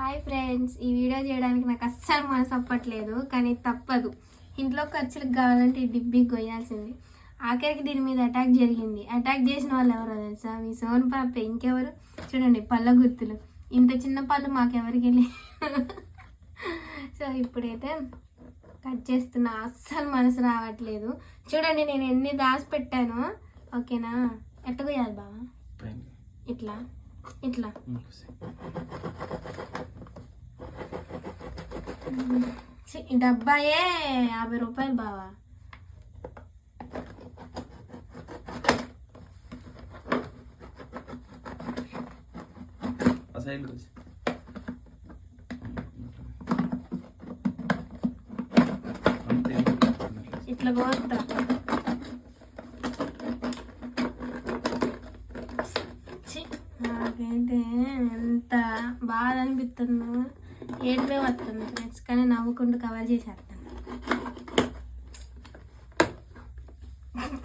Hi friends ఈ video చేయడానికి నాకు అస్సలు మనసు అప్పట్లేదు కానీ తప్పదు. ఇంట్లో ఖర్చులకు కావాలంటే డిబ్బి కొయ్యాల్సింది ఆఖరికి దీని మీద అటాక్ జరిగింది. అటాక్ చేసిన వాళ్ళు ఎవరో తెలుసా? మీ సోన్ పాప ఇంకెవరు? చూడండి పళ్ళ గుర్తులు. ఇంత చిన్న పళ్ళు మాకెవరికి వెళ్ళి సో ఇప్పుడైతే కట్ చేస్తున్నా అస్సలు మనసు రావట్లేదు. చూడండి నేను ఎన్ని దాచి పెట్టాను. ఓకేనా? ఎట్ట కొయ్యాలి బావా? ఇట్లా? ఇట్లా? డబ్బాయే యాభై రూపాయలు బావా. ఇట్లా కోస్తా ఛీ, నాకైతే ఎంత బాధ అనిపిస్తుందో. ఏడుపే వస్తుంది ఫ్రెండ్స్ కానీ నవ్వుకుంటూ కవర్ చేసేస్తాను.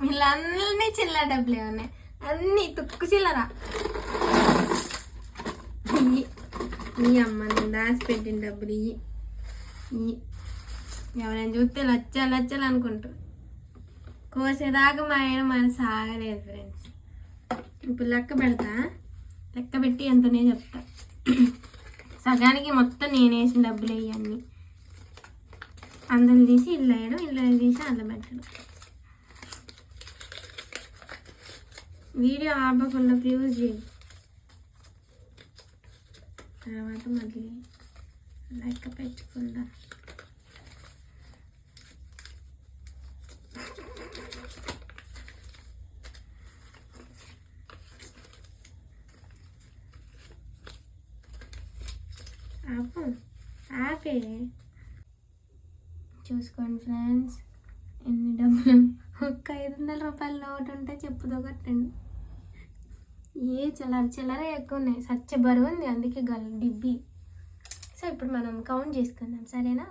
వీళ్ళన్నీ చిల్లర డబ్బులే ఉన్నాయి. అన్నీ తుక్కు చిల్లర. ఇయ్యి. ఈ అమ్మ నేను దాచిపెట్టిన డబ్బులు ఇయ్యి. ఇయ్యి. ఎవరైనా చూస్తే లచ్చలు లచ్చలు అనుకుంటారు. కోసేదాకా మా ఆయన మన సాగలేదు ఫ్రెండ్స్ ఇప్పుడు లెక్క పెడతా. లెక్క పెట్టి ఎంతనే చెప్తా. సగానికి మొత్తం నేను వేసిన డబ్బులు ఇవన్నీ అందులో తీసి ఇల్లు వేయడం ఇల్లు తీసి అందులో పెట్టడం. వీడియో ఆపకుండా ఫ్యూజ్ చేయి. తర్వాత మళ్ళీ లెక్క పెట్టుకుందా. ఆపు ఆపే. చూసుకోండి ఫ్రెండ్స్ ఎన్ని డబ్బులు? ఒక్క ఐదు వందల రూపాయల నోట్ ఉంటే చెప్పుతో కట్టండి. ఏ చిల్లర చిల్లర ఎక్కువ ఉన్నాయి. సచ్చ బరువు ఉంది అందుకే గల్ డిబ్బి. సో ఇప్పుడు మనం కౌంట్ చేసుకుందాం సరేనా?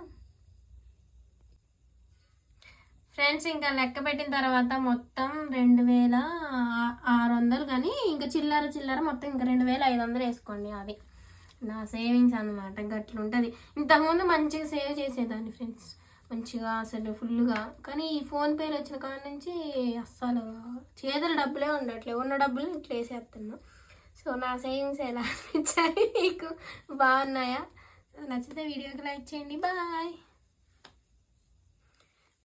ఫ్రెండ్స్ ఇంకా లెక్క పెట్టిన తర్వాత మొత్తం రెండు వేల ఆరు వందలు కానీ ఇంకా చిల్లర చిల్లర మొత్తం ఇంకా రెండు వేల ఐదు వందలు వేసుకోండి అది నా సేవింగ్స్ అన్నమాట. గట్లు ఉంటుంది ఇంతకుముందు మంచిగా సేవ్ చేసేదాన్ని ఫ్రెండ్స్. మంచిగా అసలు ఫుల్గా కానీ ఈ ఫోన్పేలు వచ్చిన కాడ నుంచి అస్సలు చేతుల డబ్బులే ఉండట్లేదు ఉన్న డబ్బులు ఇట్లా వేసేస్తున్నా. సో నా సేవింగ్స్ ఎలా అనిపించాయి? మీకు బాగున్నాయా? నచ్చితే వీడియోకి లైక్ చేయండి. బాయ్.